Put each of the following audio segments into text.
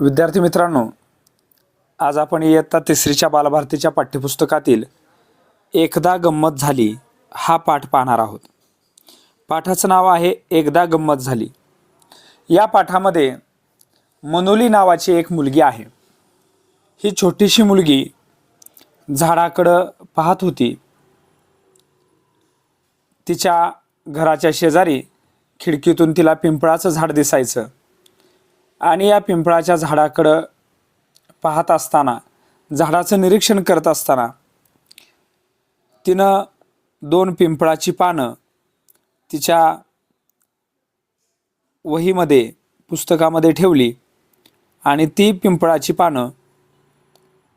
विद्यार्थी मित्रांनो आज आपण इयत्ता तिसरीच्या बालभारतीच्या पाठ्यपुस्तकातील एकदा गंमत झाली हा पाठ पाहणार आहोत. पाठाचं नाव आहे एकदा गंमत झाली. या पाठामध्ये मनोली नावाची एक मुलगी आहे. ही छोटीशी मुलगी झाडाकडं पाहत होती. तिच्या घराच्या शेजारी खिडकीतून तिला पिंपळाचं झाड दिसायचं. आणि या पिंपळाच्या झाडाकडं पाहत असताना झाडाचं निरीक्षण करत असताना तिनं दोन पिंपळाची पानं तिच्या वहीमध्ये पुस्तकामध्ये ठेवली आणि ती पिंपळाची पानं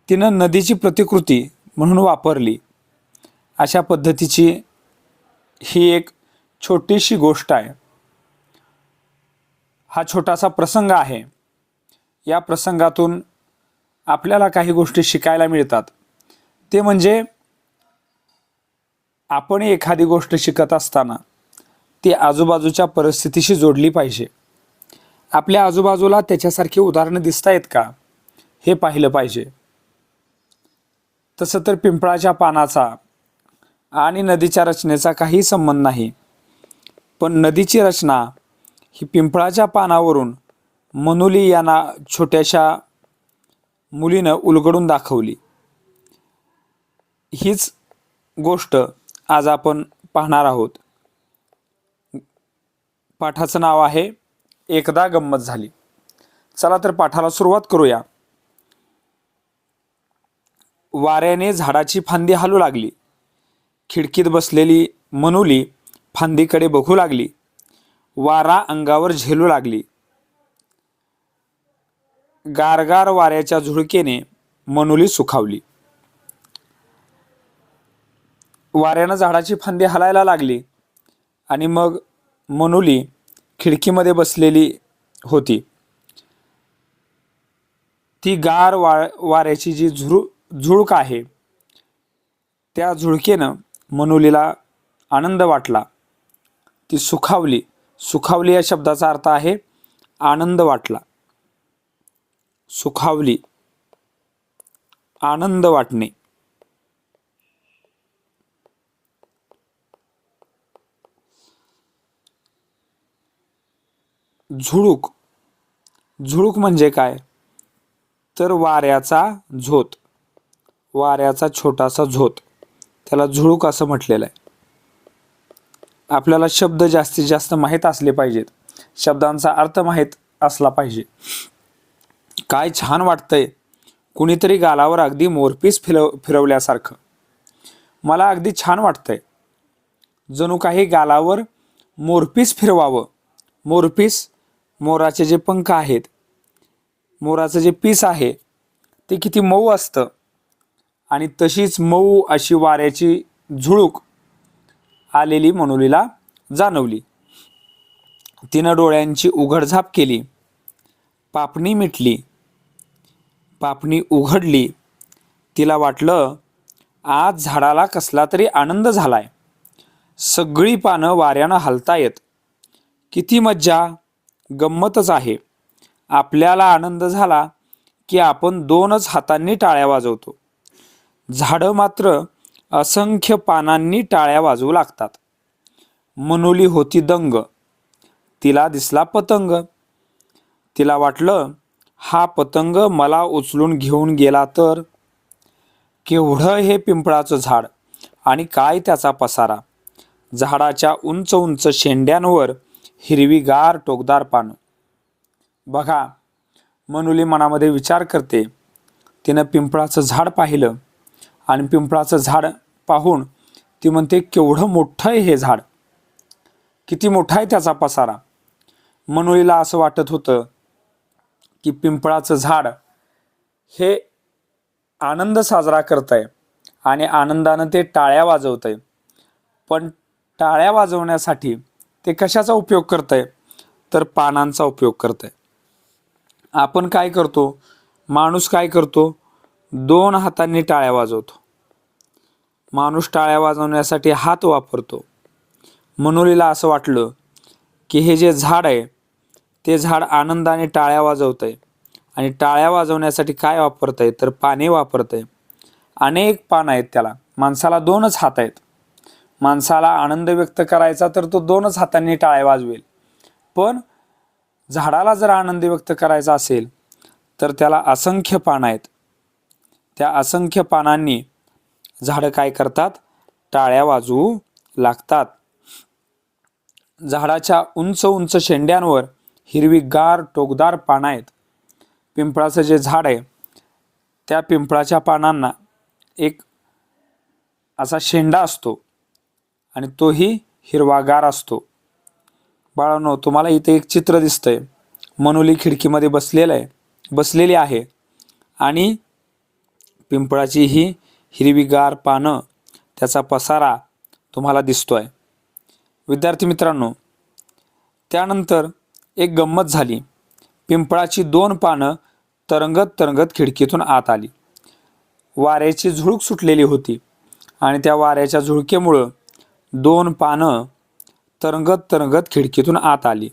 तिनं नदीची प्रतिकृती म्हणून वापरली. अशा पद्धतीची ही एक छोटीशी गोष्ट आहे. हा छोटासा प्रसंग आहे. या प्रसंगातून आपल्याला काही गोष्टी शिकायला मिळतात. ते म्हणजे आपण एखादी गोष्ट शिकत असताना ती आजूबाजूच्या परिस्थितीशी जोडली पाहिजे. आपल्या आजूबाजूला त्याच्यासारखी उदाहरणं दिसत आहेत का? हे पाहिलं पाहिजे. तसं तर पिंपळाच्या पानाचा आणि नदीच्या रचनेचा काही संबंध नाही. पण नदीची रचना ही पिंपळाच्या पानावरून मनुली यांना छोट्याशा मुलीनं उलगडून दाखवली. हीच गोष्ट आज आपण पाहणार आहोत. पाठाचं नाव आहे एकदा गंमत झाली. चला तर पाठाला सुरुवात करूया. वाऱ्याने झाडाची फांदी हालू लागली. खिडकीत बसलेली मनुली फांदीकडे बघू लागली. वारा अंगावर झेलू लागली. गारगार वाऱ्याच्या झुळकेने मनुली सुखावली. वाऱ्यानं झाडाची फांदी हलायला लागली आणि मग मनुली खिडकीमध्ये बसलेली होती. ती गार वा वाऱ्याची जी झुळू झुळूक आहे त्या झुळकेनं मनुलीला आनंद वाटला. ती सुखावली. सुखावली या शब्दाचा अर्थ आहे आनंद वाटला. सुखावली आनंद वाटणे. झुळूक झुळूक म्हणजे काय? तर वाऱ्याचा झोत वाऱ्याचा छोटासा झोत. त्याला झुळूक असं म्हटलेलं आहे. आपल्याला शब्द जास्तीत जास्त माहीत असले पाहिजेत. शब्दांचा अर्थ माहीत असला पाहिजे. काय छान वाटतंय. कुणीतरी गालावर अगदी मोरपीस फिरव फिरवल्यासारखं. मला अगदी छान वाटतंय. जणू काही गालावर मोरपीस फिरवावं. मोरपीस मोराचे जे पंख आहेत मोराचं जे पीस आहे ते किती मऊ असतं. आणि तशीच मऊ अशी वाऱ्याची झुळूक आलेली मनुलीला जाणवली. तिनं डोळ्यांची उघडझाप केली. पापणी मिटली. पापणी उघडली. तिला वाटलं आज झाडाला कसला तरी आनंद झालाय. सगळी पानं वाऱ्यानं हलतायत. किती मज्जा. गंमतच आहे. आपल्याला आनंद झाला की आपण दोनच हातांनी टाळ्या वाजवतो. झाडं मात्र असंख्य पानांनी टाळ्या वाजवू लागतात. मनुली होती दंग. तिला दिसला पतंग. तिला वाटलं हा पतंग मला उचलून घेऊन गेला तर केवढं हे पिंपळाचं झाड आणि काय त्याचा पसारा. झाडाच्या उंच उंच शेंड्यांवर हिरवीगार टोकदार पानं. बघा मनुली मनामध्ये विचार करते. तिनं पिंपळाचं झाड पाहिलं. आणि पिंपळाचं झाड पाहून ती म्हणते केवढं मोठं आहे हे झाड. किती मोठा आहे त्याचा पसारा. मनुळीला असं वाटत होतं की पिंपळाचं झाड हे आनंद साजरा करत आहे आणि आनंदानं ते टाळ्या वाजवत आहे पण टाळ्या वाजवण्यासाठी ते कशाचा उपयोग करत आहे तर पानांचा उपयोग करत आहे आपण काय करतो? माणूस काय करतो? दोन हातांनी टाळ्या वाजवतो. माणूस टाळ्या वाजवण्यासाठी हात वापरतो. मनुलीला असं वाटलं की हे जे झाड आहे ते झाड आनंदाने टाळ्या वाजवत आहे आणि टाळ्या वाजवण्यासाठी काय वापरतंय तर पाने वापरतंय. अनेक पानं आहेत त्याला. माणसाला दोनच हात आहेत. माणसाला आनंद व्यक्त करायचा तर तो दोनच हातांनी टाळ्या वाजवेल. पण झाडाला जर आनंद व्यक्त करायचा असेल तर त्याला असंख्य पानं आहेत. त्या असंख्य पानांनी झाडं काय करतात? टाळ्या वाजवू लागतात. झाडाच्या उंच उंच शेंड्यांवर हिरवीगार टोकदार पानं आहेत. पिंपळाचं जे झाड आहे त्या पिंपळाच्या पानांना एक असा शेंडा असतो आणि तोही हिरवागार असतो. बाळांनो तुम्हाला इथे एक चित्र दिसतंय. मनुली खिडकीमध्ये बसलेलं आहे बसलेली आहे आणि पिंपळाची ही हिरवीगार पानं त्याचा पसारा तुम्हाला दिसतो आहे विद्यार्थी मित्रांनो त्यानंतर एक गंमत झाली. पिंपळाची दोन पानं तरंगत तरंगत खिडकीतून आत आली. वाऱ्याची झुळूक सुटलेली होती आणि त्या वाऱ्याच्या झुळकेमुळं दोन पानं तरंगत तरंगत खिडकीतून आत आली.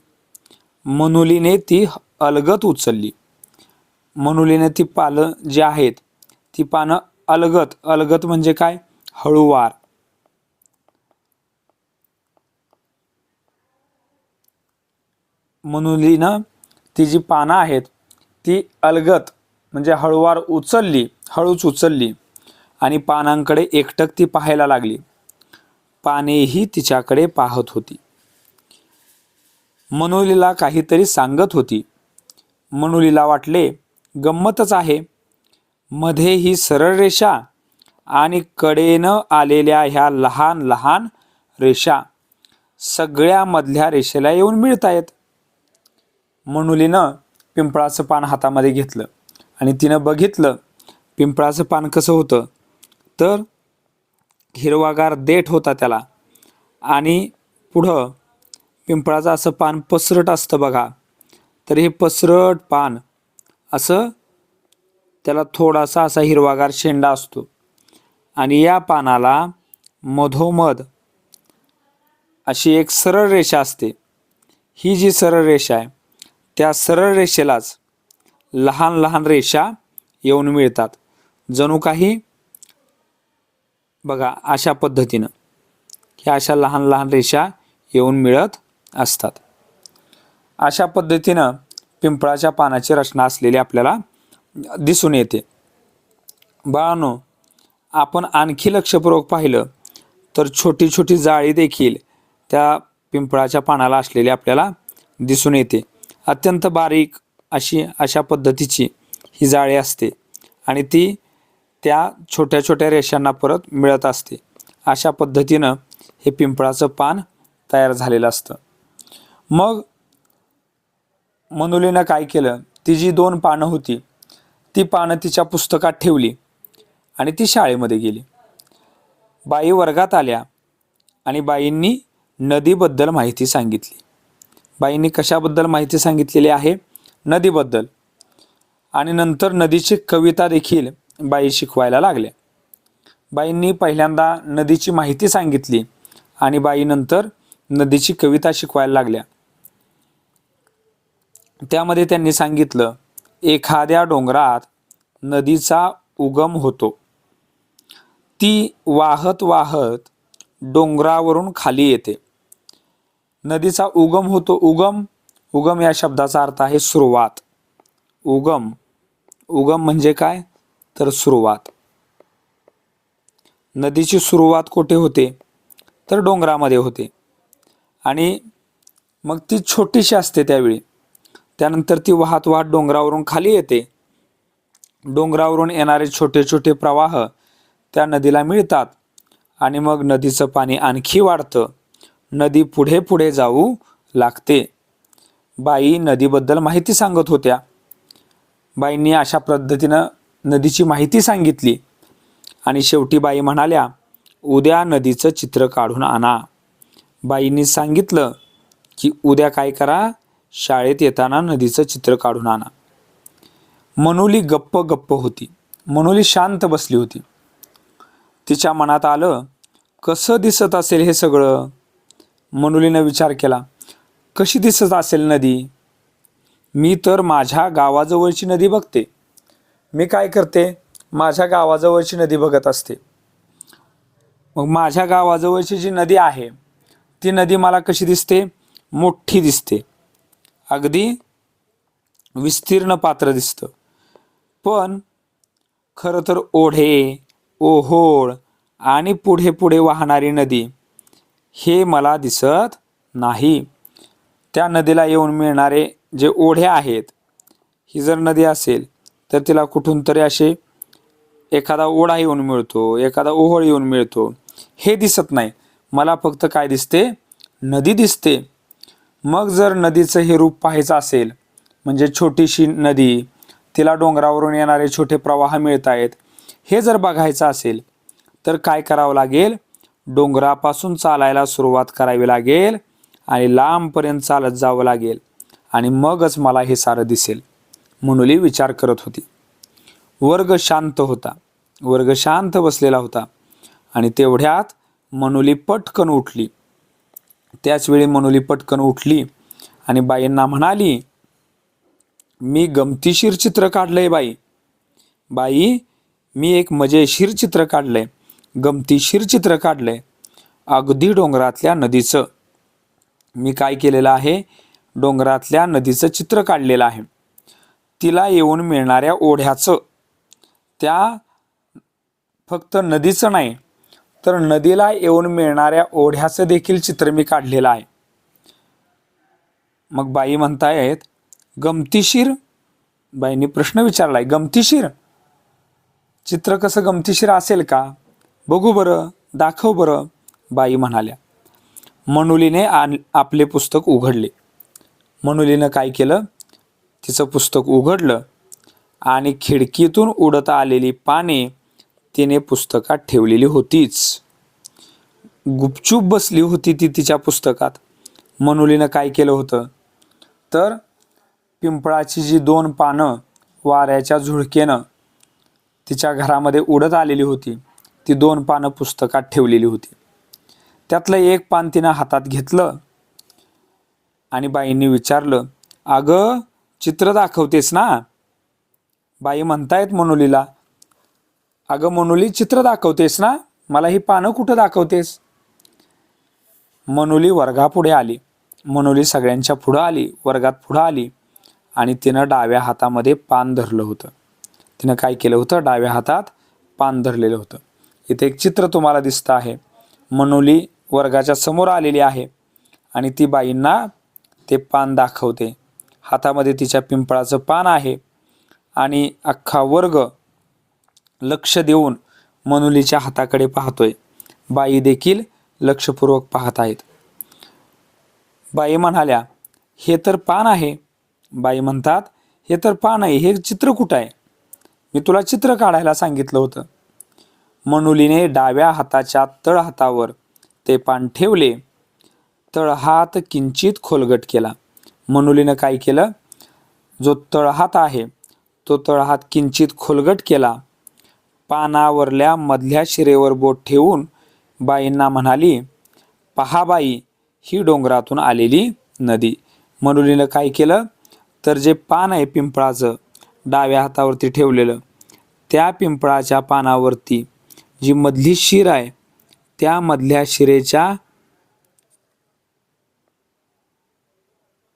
मनुलीने ती अलगत उचलली. मनुलीने ती पालं जी आहेत ती पानं अलगत अलगत म्हणजे काय? हळूवार. मनुलीनं ती जी पानं आहेत ती अलगत म्हणजे हळूवार उचलली हळूच उचलली आणि पानांकडे एकटक ती पाहायला लागली. पानेही तिच्याकडे पाहत होती. मनुलीला काहीतरी सांगत होती. मनुलीला वाटले गंमतच आहे. मध्ये ही सरळ रेषा आणि कडेनं आलेल्या ह्या लहान लहान रेषा सगळ्या मधल्या रेषेला येऊन मिळत आहेत मनुलीनं पिंपळाचं पान हातामध्ये घेतलं आणि तिनं बघितलं पिंपळाचं पान कसं होतं. तर हिरवागार देठ होता त्याला आणि पुढं पिंपळाचं असं पान पसरट असतं बघा. तर हे पसरट पान असं त्याला थोडासा असा हिरवागार शेंडा असतो. आणि या पानाला मधोमध अशी एक सरळ रेषा असते. ही जी सरळ रेषा आहे त्या सरळ रेषेलाच लहान लहान रेषा येऊन मिळतात. जणू काही बघा अशा पद्धतीनं ह्या अशा लहान लहान रेषा येऊन मिळत असतात. अशा पद्धतीनं पिंपळाच्या पानाची रचना असलेली आपल्याला दिसून येते. बाळांनो आपण आणखी लक्षपूर्वक पाहिलं तर छोटी छोटी जाळी देखील त्या पिंपळाच्या पानाला असलेली आपल्याला दिसून येते. अत्यंत बारीक अशी अशा पद्धतीची ही जाळी असते आणि ती त्या छोट्या छोट्या रेषांना परत मिळत असते. अशा पद्धतीनं हे पिंपळाचं पान तयार झालेलं असतं. मग मनुलीनं काय केलं? ती जी दोन पानं होती ती पानं तिच्या पुस्तकात ठेवली आणि ती शाळेमध्ये गेली. बाई वर्गात आल्या आणि बाईंनी नदीबद्दल माहिती सांगितली. बाईंनी कशाबद्दल माहिती सांगितलेली आहे? नदीबद्दल. आणि नंतर नदीची कविता देखील बाई शिकवायला लागल्या. बाईंनी पहिल्यांदा नदीची माहिती सांगितली आणि बाई नंतर नदीची कविता शिकवायला लागल्या. त्यामध्ये त्यांनी सांगितलं एखाद्या डोंगरात नदीचा उगम होतो. ती वाहत वाहत डोंगरावरून खाली येते. नदीचा उगम होतो उगम. उगम या शब्दाचा अर्थ आहे सुरुवात. उगम. उगम म्हणजे काय? तर सुरुवात. नदीची सुरुवात कुठे होते? तर डोंगरामध्ये होते. आणि मग ती छोटीशी असते त्यावेळी. त्यानंतर ती वाहत वाहत डोंगरावरून खाली येते. डोंगरावरून येणारे छोटे छोटे प्रवाह त्या नदीला मिळतात आणि मग नदीचं पाणी आणखी वाढतं. नदी पुढे पुढे जाऊ लागते. बाई नदीबद्दल माहिती सांगत होत्या. बाईंनी अशा पद्धतीनं नदीची माहिती सांगितली आणि शेवटी बाई म्हणाल्या उद्या नदीचं चित्र काढून आणा. बाईंनी सांगितलं की उद्या काय करा? शाळेत येताना नदीचं चित्र काढून आणा. मनुली गप्प गप्प होती. मनुली शांत बसली होती. तिच्या मनात आलं कसं दिसत असेल हे सगळं? मनुलीनं विचार केला कशी दिसत असेल नदी? मी तर माझ्या गावाजवळची नदी बघते. मी काय करते? माझ्या गावाजवळची नदी बघत असते. मग माझ्या गावाजवळची जी नदी आहे ती नदी मला कशी दिसते? मोठी दिसते. अगदी विस्तीर्ण पात्र दिसतं. पण खरं तर ओढे ओहोळ आणि पुढे पुढे वाहणारी नदी हे मला दिसत नाही. त्या नदीला येऊन मिळणारे जे ओढे आहेत ही जर नदी असेल तर तिला कुठून तरी असे एखादा ओढा येऊन मिळतो एखादा ओहोळ येऊन मिळतो. हे दिसत नाही. मला फक्त काय दिसते? नदी दिसते. मग जर नदीचं हे रूप पाहायचं असेल म्हणजे छोटीशी नदी तिला डोंगरावरून येणारे छोटे प्रवाह मिळत आहेत हे जर बघायचं असेल तर काय करावं लागेल? डोंगरापासून चालायला सुरुवात करावी लागेल आणि लांबपर्यंत चालत जावं लागेल आणि मगच मला हे सारं दिसेल मुनुली विचार करत होती. वर्ग शांत होता. वर्ग शांत बसलेला होता आणि तेवढ्यात मनुली पटकन उठली. त्याचवेळी मनोली मनुली पटकन उठली आणि बाईंना म्हणाली मी गमतीशीर चित्र काढलंय बाई. बाई मी एक मजेशीर चित्र काढलंय. गमतीशीर चित्र काढलंय. अगदी डोंगरातल्या नदीचं. मी काय केलेलं आहे? डोंगरातल्या नदीचं चित्र काढलेलं आहे. तिला येऊन मिळणाऱ्या ओढ्याचं. त्या फक्त नदीचं नाही तर नदीला येऊन मिळणाऱ्या ओढ्याचं देखील चित्र मी काढलेलं आहे. मग बाई म्हणतायत गमतीशीर? बाईंनी प्रश्न विचारलाय गमतीशीर? चित्र कसं गमतीशीर असेल का? बघू बरं दाखव बरं. बाई म्हणाल्या. मनुलीने आन आपले पुस्तक उघडले. मनुलीनं काय केलं? तिचं पुस्तक उघडलं आणि खिडकीतून उडत आलेली पाने तिने पुस्तकात ठेवलेली होतीच. गुपचूप बसली होती ती तिच्या पुस्तकात. मनुलीनं काय केलं होतं? तर पिंपळाची जी दोन पानं वाऱ्याच्या झुळकेनं तिच्या घरामध्ये उडत आलेली होती ती दोन पानं पुस्तकात ठेवलेली होती. त्यातलं एक पान तिनं हातात घेतलं आणि बाईंनी विचारलं अगं चित्र दाखवतेस ना? बाई म्हणतायत मनुलीला अगं मनोली चित्र दाखवतेस ना? मला ही पानं कुठं दाखवतेस? मनोली वर्गापुढे आली. मनोली सगळ्यांच्या पुढं आली वर्गात पुढं आली आणि तिनं डाव्या हातामध्ये पान धरलं होतं. तिनं काय केलं होतं? डाव्या हातात पान धरलेलं होतं. इथे एक चित्र तुम्हाला दिसतं आहे. मनोली वर्गाच्या समोर आलेली आहे आणि ती बाईंना ते पान दाखवते. हातामध्ये तिच्या पिंपळाचं पान आहे आणि अख्खा वर्ग लक्ष देऊन मनुलीच्या हाताकडे पाहतोय. बाई देखील लक्षपूर्वक पाहत आहेत. बाई म्हणाल्या हे तर पान आहे. बाई म्हणतात हे तर पान आहे. हे चित्र कुठं आहे? मी तुला चित्र काढायला सांगितलं होतं. मनुलीने डाव्या हाताच्या तळहातावर ते पान ठेवले. तळहात किंचित खोलगट केला. मनुलीनं काय केलं? जो तळहात आहे तो तळहात किंचित खोलगट केला. पानावरल्या मधल्या शिरेवर बोट ठेवून बाईंना म्हणाली पहा बाई ही डोंगरातून आलेली नदी. मनुलीनं काय केलं? तर जे पान आहे पिंपळाचं डाव्या हातावरती ठेवलेलं त्या पिंपळाच्या पानावरती जी मधली शिर आहे त्या मधल्या शिरेच्या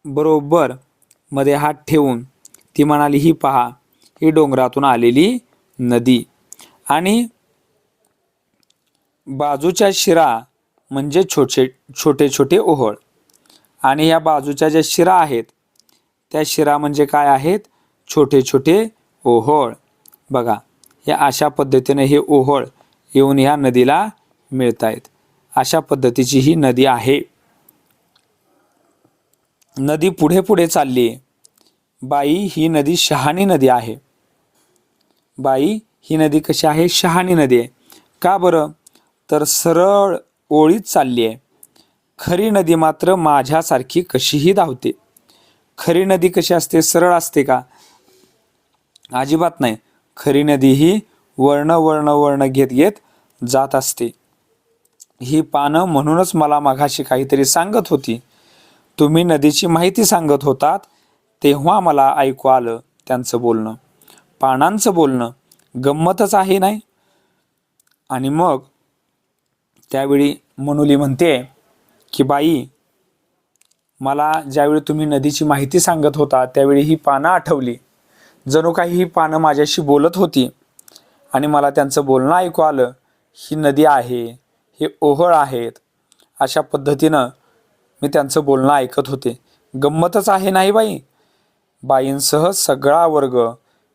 बरोबर मध्ये हात ठेवून ती म्हणाली ही पहा ही डोंगरातून आलेली नदी. आणि बाजूच्या शिरा म्हणजे छोटे छोटे छोटे ओहळ. आणि या बाजूच्या ज्या शिरा आहेत त्या शिरा म्हणजे काय आहेत? छोटे छोटे ओहळ. बघा या अशा पद्धतीने हे ओहळ येऊन ह्या नदीला मिळत आहेत अशा पद्धतीची ही नदी आहे. नदी पुढे पुढे चालली आहे बाई ही नदी शहाणी नदी आहे. बाई ही नदी कशी आहे? शहाणी नदी आहे. का बरं? तर सरळ ओळीत चालली आहे. खरी नदी मात्र माझ्यासारखी कशीही धावते. खरी नदी कशी असते? सरळ असते का? अजिबात नाही. खरी नदी ही वर्ण वर्ण वर्ण घेत घेत जात असते. ही पानं म्हणूनच मला माघाशी काहीतरी सांगत होती. तुम्ही नदीची माहिती सांगत होतात तेव्हा मला ऐकू आलं त्यांचं बोलणं. पानांचं बोलणं. गंमतच आहे नाही? आणि मग त्यावेळी मनुली म्हणते की बाई मला ज्यावेळी तुम्ही नदीची माहिती सांगत होता त्यावेळी ही पानं आठवली. जणू काही ही पानं माझ्याशी बोलत होती आणि मला त्यांचं बोलणं ऐकू आलं. ही नदी आहे हे ओहळ आहेत. अशा पद्धतीनं मी त्यांचं बोलणं ऐकत होते. गंमतच आहे नाही बाई? बाईंसह सगळा वर्ग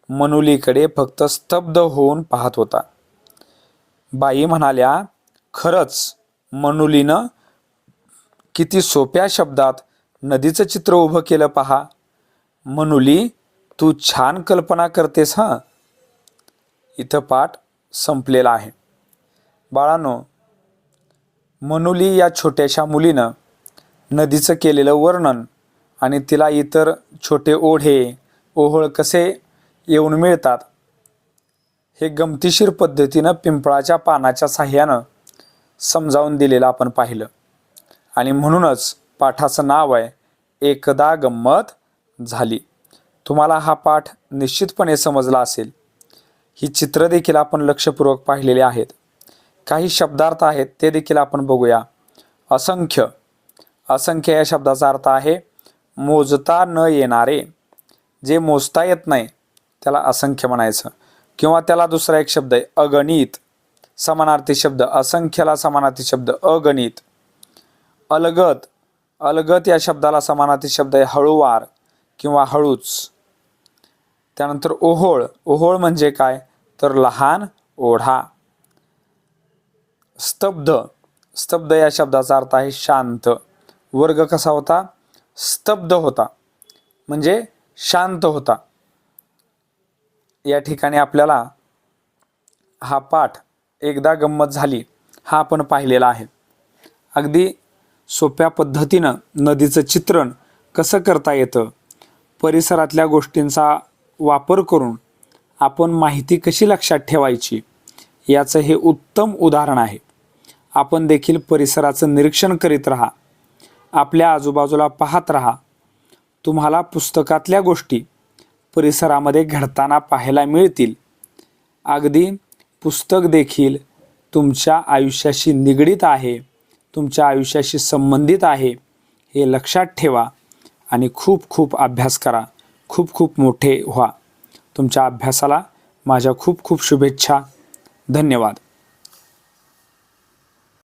मनुलीकडे फक्त स्तब्ध होऊन पाहत होता. बाई म्हणाल्या खरंच मनुलीनं किती सोप्या शब्दात नदीचं चित्र उभं केलं पहा. मनुली तू छान कल्पना करतेस हां? इथं पाठ संपलेला आहे. बाळानो मनुली या छोट्याशा मुलीनं नदीचं केलेलं वर्णन आणि तिला इतर छोटे ओढे ओहळ कसे येऊन मिळतात. हे गमतीशीर पद्धतीनं पिंपळाच्या पानाच्या साह्यानं समजावून दिलेलं आपण पाहिलं. आणि म्हणूनच पाठाचं नाव आहे एकदा गंमत झाली. तुम्हाला हा पाठ निश्चितपणे समजला असेल. ही चित्र देखील आपण लक्षपूर्वक पाहिलेली आहेत. काही शब्दार्थ आहेत ते देखील आपण बघूया. असंख्य. असंख्य या शब्दाचा अर्थ आहे मोजता न येणारे. जे मोजता येत नाही त्याला असंख्य म्हणायचं. किंवा त्याला दुसरा एक शब्द आहे अगणित. समानार्थी शब्द असंख्यला समानार्थी शब्द अगणित. अलगत. अलगत या शब्दाला समानार्थी शब्द आहे हळूवार किंवा हळूच. त्यानंतर ओहोळ. ओहोळ म्हणजे काय? तर लहान ओढा. स्तब्ध. स्तब्ध या शब्दाचा अर्थ आहे शांत. वर्ग कसा होता? स्तब्ध होता. म्हणजे शांत होता. या ठिकाणी आपल्याला हा पाठ एकदा गंमत झाली हा आपण पाहिलेला आहे. अगदी सोप्या पद्धतीनं नदीचं चित्रण कसं करता येतं परिसरातल्या गोष्टींचा वापर करून आपण माहिती कशी लक्षात ठेवायची याचं हे उत्तम उदाहरण आहे. आपण देखील परिसराचं निरीक्षण करीत राहा आपल्या आजूबाजूला पाहत राहा. तुम्हाला पुस्तकातल्या गोष्टी परिसरामध्ये घडताना पाहायला मिळतील. अगदी पुस्तक देखील तुमच्या आयुष्याशी निगडीत आहे तुमच्या आयुष्याशी संबंधित आहे हे लक्षात ठेवा आणि खूप खूप अभ्यास करा. खूप खूप मोठे व्हा. तुमच्या अभ्यासाला माझ्या खूप खूप शुभेच्छा. धन्यवाद.